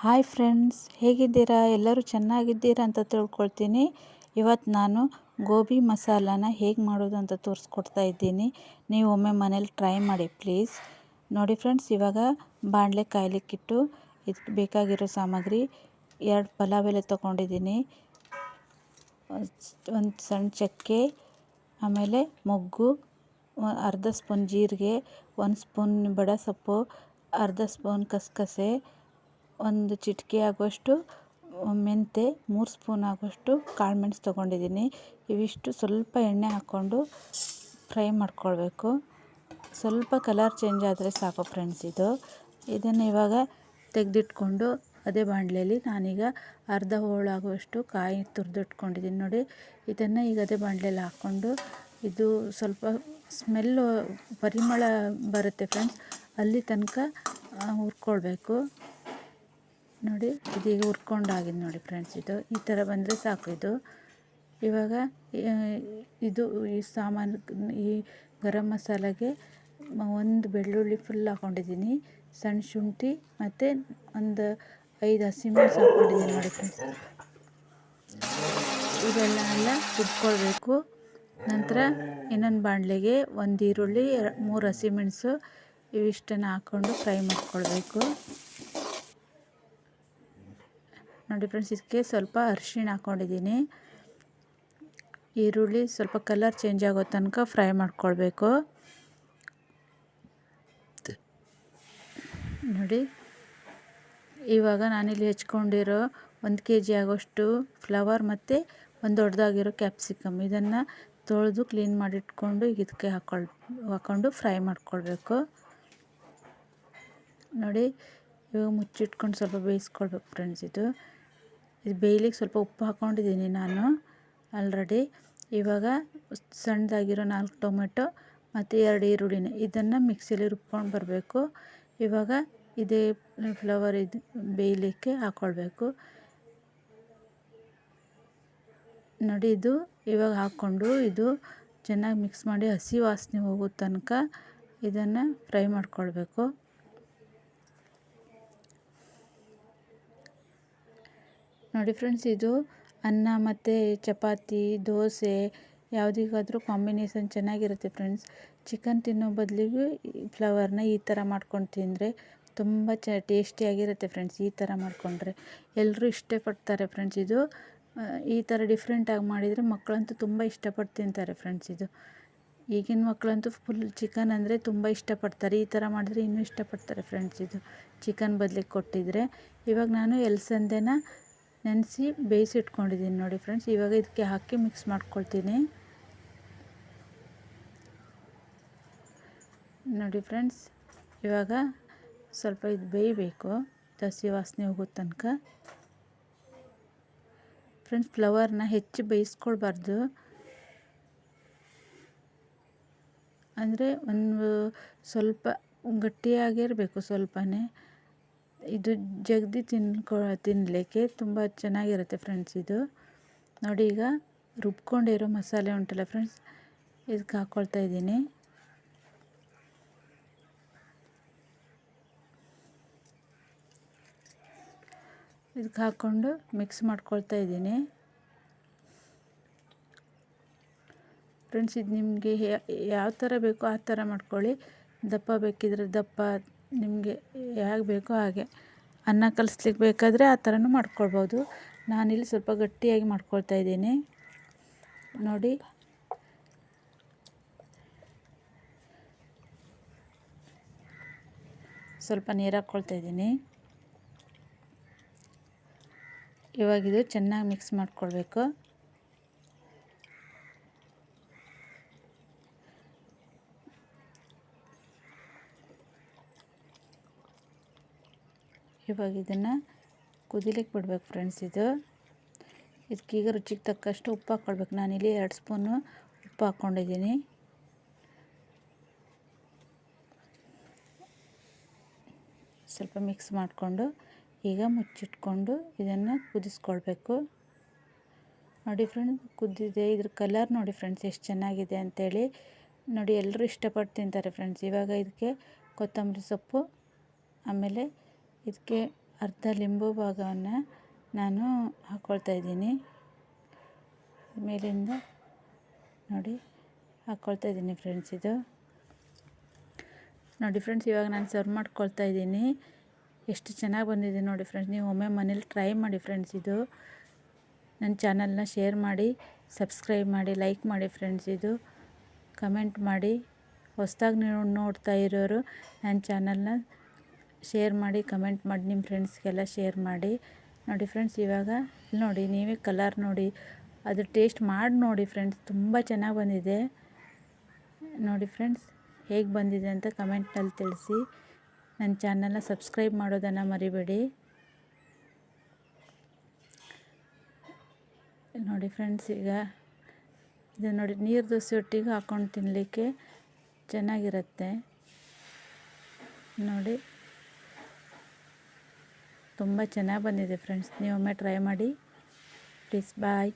Hi friends, ಹೇಗಿದ್ದೀರಾ? ಎಲ್ಲರೂ ಚೆನ್ನಾಗಿದ್ದೀರಾ ಅಂತ ತಿಳ್ಕೊಳ್ತೀನಿ. ಇವತ್ತು ನಾನು ಗೋಬಿ ಮಸಾಲಾನ ಹೇಗೆ ಮಾಡೋದು ಅಂತ ತೋರಿಸ್ಕೊಡ್ತಾ ಇದ್ದೀನಿ. ನೀವು ಒಮ್ಮೆ ಮನೇಲಿ ಟ್ರೈ ಮಾಡಿ ಪ್ಲೀಸ್. ನೋಡಿ ಫ್ರೆಂಡ್ಸ್, ಇವಾಗ ಬಾಣಲೆ ಕಾಯ್ಲಿಕ್ಕಿಟ್ಟು ಇದಕ್ಕೆ ಬೇಕಾಗಿರೋ ಸಾಮಗ್ರಿ ಎರಡು ಪಲಾವ್ ಎಲೆ ತೊಗೊಂಡಿದ್ದೀನಿ. ಒಂದು ಸಣ್ಣ ಚಕ್ಕೆ, ಆಮೇಲೆ ಮೊಗ್ಗು ಅರ್ಧ ಸ್ಪೂನ್ ಜೀರಿಗೆ, ಒಂದು ಸ್ಪೂನ್ ಬಡ ಸೊಪ್ಪು, ಅರ್ಧ ಸ್ಪೂನ್ ಕಸಕಸೆ ಒಂದು ಚಿಟಿಕೆ ಆಗುವಷ್ಟು, ಮೆಂತೆ, ಮೂರು ಸ್ಪೂನ್ ಆಗುವಷ್ಟು ಕಾಳು ಮೆಣಸು ತೊಗೊಂಡಿದ್ದೀನಿ. ಇವಿಷ್ಟು ಸ್ವಲ್ಪ ಎಣ್ಣೆ ಹಾಕ್ಕೊಂಡು ಫ್ರೈ ಮಾಡ್ಕೊಳ್ಬೇಕು. ಸ್ವಲ್ಪ ಕಲರ್ ಚೇಂಜ್ ಆದರೆ ಸಾಕು ಫ್ರೆಂಡ್ಸ್ ಇದು. ಇದನ್ನು ಇವಾಗ ತೆಗೆದಿಟ್ಕೊಂಡು ಅದೇ ಬಾಣಲೆಯಲ್ಲಿ ನಾನೀಗ ಅರ್ಧ ಹೋಳಾಗುವಷ್ಟು ಕಾಯಿ ತುರಿದಿಟ್ಕೊಂಡಿದ್ದೀನಿ ನೋಡಿ. ಇದನ್ನು ಈಗ ಅದೇ ಬಾಣಲೆಯಲ್ಲಿ ಹಾಕ್ಕೊಂಡು ಇದು ಸ್ವಲ್ಪ ಸ್ಮೆಲ್ಲು ಪರಿಮಳ ಬರುತ್ತೆ ಫ್ರೆಂಡ್ಸ್. ಅಲ್ಲಿ ತನಕ ಹುರ್ಕೊಳ್ಬೇಕು. ನೋಡಿ ಇದೀಗ ಉರ್ಕೊಂಡಾಗಿದೆ ನೋಡಿ ಫ್ರೆಂಡ್ಸ್ ಇದು ಈ ಥರ ಬಂದರೆ ಸಾಕು ಇದು. ಇವಾಗ ಇದು ಈ ಸಾಮಾನು, ಈ ಗರಂ ಮಸಾಲೆಗೆ ಒಂದು ಬೆಳ್ಳುಳ್ಳಿ ಫುಲ್ ಹಾಕ್ಕೊಂಡಿದ್ದೀನಿ ಸಣ್ಣ ಶುಂಠಿ ಮತ್ತು ಒಂದು ಐದು ಹಸಿಮೆಣ್ಸು ಹಾಕ್ಕೊಂಡಿದ್ದೀನಿ ನೋಡಿ ಫ್ರೆಂಡ್ಸ್ ಇದೆಲ್ಲ ಎಲ್ಲ ಹುರ್ಕೊಳ್ಬೇಕು. ನಂತರ ಇನ್ನೊಂದು ಬಾಣಲೆಗೆ ಒಂದು ಈರುಳ್ಳಿ ಮೂರು ಹಸಿಮೆಣಸು ಇವಿಷ್ಟನ್ನು ಹಾಕ್ಕೊಂಡು ಫ್ರೈ ಮಾಡ್ಕೊಳ್ಬೇಕು. ನೋಡಿ ಫ್ರೆಂಡ್ಸ್, ಇದಕ್ಕೆ ಸ್ವಲ್ಪ ಅರಿಶಿಣ ಹಾಕ್ಕೊಂಡಿದ್ದೀನಿ ಈರುಳ್ಳಿ ಸ್ವಲ್ಪ ಕಲರ್ ಚೇಂಜ್ ಆಗೋ ತನಕ ಫ್ರೈ ಮಾಡ್ಕೊಳ್ಬೇಕು. ನೋಡಿ, ಇವಾಗ ನಾನಿಲ್ಲಿ ಹೆಚ್ಕೊಂಡಿರೋ ಒಂದು ಕೆ ಜಿ ಆಗೋಷ್ಟು ಫ್ಲವರ್ ಮತ್ತು ಒಂದು ದೊಡ್ಡದಾಗಿರೋ ಕ್ಯಾಪ್ಸಿಕಮ್ ಇದನ್ನು ತೊಳೆದು ಕ್ಲೀನ್ ಮಾಡಿಟ್ಕೊಂಡು ಇದಕ್ಕೆ ಹಾಕೊಳ್ ಹಾಕ್ಕೊಂಡು ಫ್ರೈ ಮಾಡ್ಕೊಳ್ಬೇಕು. ನೋಡಿ, ಇವಾಗ ಮುಚ್ಚಿಟ್ಕೊಂಡು ಸ್ವಲ್ಪ ಬೇಯಿಸ್ಕೊಳ್ಬೇಕು ಫ್ರೆಂಡ್ಸ್ ಇದು. ಇದು ಬೇಯ್ಲಿಕ್ಕೆ ಸ್ವಲ್ಪ ಉಪ್ಪು ಹಾಕ್ಕೊಂಡಿದ್ದೀನಿ ನಾನು ಆಲ್ರೆಡಿ ಇವಾಗ ಸಣ್ಣದಾಗಿರೋ ನಾಲ್ಕು ಟೊಮೆಟೊ ಮತ್ತು ಎರಡು ಈರುಳ್ಳಿನ ಇದನ್ನು ಮಿಕ್ಸಿಲಿ ರುಬ್ಕೊಂಡು ಬರಬೇಕು. ಇವಾಗ ಇದೇ ಫ್ಲವರ್ ಇದು ಬೇಯಲಿಕ್ಕೆ ಹಾಕ್ಕೊಳ್ಬೇಕು ನೋಡಿ ಇದು ಇವಾಗ ಹಾಕ್ಕೊಂಡು ಇದು ಚೆನ್ನಾಗಿ ಮಿಕ್ಸ್ ಮಾಡಿ ಹಸಿ ವಾಸನೆ ಹೋಗೋ ತನಕ ಇದನ್ನು ಫ್ರೈ ಮಾಡ್ಕೊಳ್ಬೇಕು. ನೋಡಿ ಫ್ರೆಂಡ್ಸ್ ಇದು ಅನ್ನ ಮತ್ತು ಚಪಾತಿ, ದೋಸೆ, ಯಾವುದಿಗಾದ್ರೂ ಕಾಂಬಿನೇಷನ್ ಚೆನ್ನಾಗಿರುತ್ತೆ ಫ್ರೆಂಡ್ಸ್. ಚಿಕನ್ ತಿನ್ನೋ ಬದಲಿಗೂ ಫ್ಲವರ್ನ ಈ ಥರ ಮಾಡ್ಕೊಂಡು ತಿಂದರೆ ತುಂಬ ಚ ಟೇಸ್ಟಿಯಾಗಿರುತ್ತೆ ಫ್ರೆಂಡ್ಸ್ ಈ ಥರ ಮಾಡಿಕೊಂಡ್ರೆ. ಎಲ್ಲರೂ ಇಷ್ಟಪಡ್ತಾರೆ ಫ್ರೆಂಡ್ಸ್ ಇದು. ಈ ಥರ ಡಿಫ್ರೆಂಟಾಗಿ ಮಾಡಿದರೆ ಮಕ್ಕಳಂತೂ ತುಂಬ ಇಷ್ಟಪಟ್ಟು ತಿಂತಾರೆ ಫ್ರೆಂಡ್ಸ್ ಇದು. ಈಗಿನ ಮಕ್ಕಳಂತೂ ಫುಲ್ ಚಿಕನ್ ಅಂದರೆ ತುಂಬ ಇಷ್ಟಪಡ್ತಾರೆ. ಈ ಥರ ಮಾಡಿದ್ರೆ ಇನ್ನೂ ಇಷ್ಟಪಡ್ತಾರೆ ಫ್ರೆಂಡ್ಸ್ ಇದು. ಚಿಕನ್ ಬದಲಿಗೆ ಕೊಟ್ಟಿದ್ರೆ. ಇವಾಗ ನಾನು ಎಲ್ಸಂದೆನ ನೆನೆಸಿ ಬೇಯಿಸಿ ಇಟ್ಕೊಂಡಿದ್ದೀನಿ ನೋಡಿ ಫ್ರೆಂಡ್ಸ್. ಇವಾಗ ಇದಕ್ಕೆ ಹಾಕಿ ಮಿಕ್ಸ್ ಮಾಡ್ಕೊಳ್ತೀನಿ. ನೋಡಿ ಫ್ರೆಂಡ್ಸ್, ಇವಾಗ ಸ್ವಲ್ಪ ಇದು ಬೇಯಬೇಕು. ಜಾಸ್ತಿ ವಾಸನೆ ಹೋಗೋ ತನಕ. ಫ್ರೆಂಡ್ಸ್, ಫ್ಲವರ್ನ ಹೆಚ್ಚು ಬೇಯಿಸ್ಕೊಳ್ಬಾರ್ದು. ಅಂದರೆ ಒಂದು ಸ್ವಲ್ಪ ಗಟ್ಟಿಯಾಗಿರಬೇಕು ಸ್ವಲ್ಪನೇ. ಇದು ಜಗ್ದಿ ತಿನ್ಕೊ ತಿನ್ನಲಿಕ್ಕೆ ತುಂಬ ಚೆನ್ನಾಗಿರುತ್ತೆ ಫ್ರೆಂಡ್ಸ್ ಇದು. ನೋಡಿ ಈಗ ರುಬ್ಕೊಂಡಿರೋ ಮಸಾಲೆ ಉಂಟಲ್ಲ ಫ್ರೆಂಡ್ಸ್ ಇದಕ್ಕೆ ಹಾಕ್ಕೊಳ್ತಾ ಇದ್ದೀನಿ. ಇದಕ್ಕೆ ಹಾಕ್ಕೊಂಡು ಮಿಕ್ಸ್ ಮಾಡ್ಕೊಳ್ತಾ ಇದ್ದೀನಿ. ಫ್ರೆಂಡ್ಸ್ ಇದು ನಿಮಗೆ ಯಾವ ಥರ ಬೇಕೋ ಆ ಥರ ಮಾಡ್ಕೊಳ್ಳಿ. ದಪ್ಪ ಬೇಕಿದ್ರೆ ದಪ್ಪ ನಿಮಗೆ ಹೇಗೆ ಬೇಕೋ ಹಾಗೆ ಅನ್ನ ಕಲಿಸ್ಲಿಕ್ಕೆ ಬೇಕಾದರೆ ಆ ಥರನೂ ಮಾಡ್ಕೊಳ್ಬೋದು. ನಾನಿಲ್ಲಿ ಸ್ವಲ್ಪ ಗಟ್ಟಿಯಾಗಿ ಮಾಡ್ಕೊಳ್ತಾ ಇದ್ದೀನಿ. ನೋಡಿ. ಸ್ವಲ್ಪ ನೀರು ಹಾಕ್ಕೊಳ್ತಾ ಇದ್ದೀನಿ. ಇವಾಗಿದು ಚೆನ್ನಾಗಿ ಮಿಕ್ಸ್ ಮಾಡ್ಕೊಳ್ಬೇಕು. ಇವಾಗ ಇದನ್ನು ಕುದಿಲಿಕ್ಕೆ ಬಿಡ್ಬೇಕು ಫ್ರೆಂಡ್ಸ್ ಇದು. ಇದಕ್ಕೀಗ ರುಚಿಗೆ ತಕ್ಕಷ್ಟು ಉಪ್ಪು ಹಾಕ್ಕೊಳ್ಬೇಕು ನಾನಿಲ್ಲಿ ಎರಡು ಸ್ಪೂನು ಉಪ್ಪು ಹಾಕ್ಕೊಂಡಿದ್ದೀನಿ ಸ್ವಲ್ಪ ಮಿಕ್ಸ್ ಮಾಡಿಕೊಂಡು ಈಗ ಮುಚ್ಚಿಟ್ಕೊಂಡು ಇದನ್ನು ಕುದಿಸ್ಕೊಳ್ಬೇಕು. ನೋಡಿ ಫ್ರೆಂಡ್ಸ್ ಕುದ್ದಿದೆ. ಇದ್ರ ಕಲರ್ ನೋಡಿ ಫ್ರೆಂಡ್ಸ್ ಎಷ್ಟು ಚೆನ್ನಾಗಿದೆ ಅಂಥೇಳಿ ನೋಡಿ ಎಲ್ಲರೂ ಇಷ್ಟಪಟ್ಟು ತಿಂತಾರೆ ಫ್ರೆಂಡ್ಸ್ ಇವಾಗ ಇದಕ್ಕೆ ಕೊತ್ತಂಬರಿ ಸೊಪ್ಪು, ಆಮೇಲೆ ಇದಕ್ಕೆ ಅರ್ಧ ಲಿಂಬು ಭಾಗವನ್ನು ನಾನು ಹಾಕ್ಕೊಳ್ತಾ ಇದ್ದೀನಿ. ಮೇಲಿಂದ ನೋಡಿ ಹಾಕ್ಕೊಳ್ತಾ ಇದ್ದೀನಿ ಫ್ರೆಂಡ್ಸ್ ಇದು. ನೋಡಿ ಫ್ರೆಂಡ್ಸ್ ಇವಾಗ ನಾನು ಸರ್ವ್ ಮಾಡ್ಕೊಳ್ತಾ ಇದ್ದೀನಿ. ಎಷ್ಟು ಚೆನ್ನಾಗಿ ಬಂದಿದೆ ನೋಡಿ ಫ್ರೆಂಡ್ಸ್ ನೀವು ಒಮ್ಮೆ ಮನೇಲಿ ಟ್ರೈ ಮಾಡಿ ಫ್ರೆಂಡ್ಸ್ ಇದು. ನನ್ನ ಚಾನಲ್ನ ಶೇರ್ ಮಾಡಿ ಸಬ್ಸ್ಕ್ರೈಬ್ ಮಾಡಿ ಲೈಕ್ ಮಾಡಿ ಫ್ರೆಂಡ್ಸ್ ಇದು. ಕಮೆಂಟ್ ಮಾಡಿ. ಹೊಸ್ದಾಗಿ ನೀವು ನೋಡ್ತಾ ಇರೋರು ನನ್ನ ಚಾನಲ್ನ ಶೇರ್ ಮಾಡಿ ಕಮೆಂಟ್ ಮಾಡಿ ನಿಮ್ಮ ಫ್ರೆಂಡ್ಸ್ಗೆಲ್ಲ ಶೇರ್ ಮಾಡಿ. ನೋಡಿ ಫ್ರೆಂಡ್ಸ್ ಇವಾಗ ನೋಡಿ, ನೀವೇ ಕಲರ್ ನೋಡಿ, ಅದು ಟೇಸ್ಟ್ ಮಾಡಿ ನೋಡಿ ಫ್ರೆಂಡ್ಸ್ ತುಂಬ ಚೆನ್ನಾಗಿ ಬಂದಿದೆ. ನೋಡಿ ಫ್ರೆಂಡ್ಸ್ ಹೇಗೆ ಬಂದಿದೆ ಅಂತ ಕಮೆಂಟ್ನಲ್ಲಿ ತಿಳಿಸಿ. ನನ್ನ ಚಾನಲ್ನ ಸಬ್ಸ್ಕ್ರೈಬ್ ಮಾಡೋದನ್ನು ಮರಿಬೇಡಿ. ನೋಡಿ ಫ್ರೆಂಡ್ಸ್ ಈಗ ಇದು ನೋಡಿ, ನೀರು ದೋಸೆ ಒಟ್ಟಿಗೆ ಹಾಕ್ಕೊಂಡು ತಿನ್ನಲಿಕ್ಕೆ ಚೆನ್ನಾಗಿರುತ್ತೆ. ನೋಡಿ. ತುಂಬ ಚೆನ್ನಾಗಿ ಬಂದಿದೆ ಫ್ರೆಂಡ್ಸ್ ನೀವೊಮ್ಮೆ ಟ್ರೈ ಮಾಡಿ. Please bye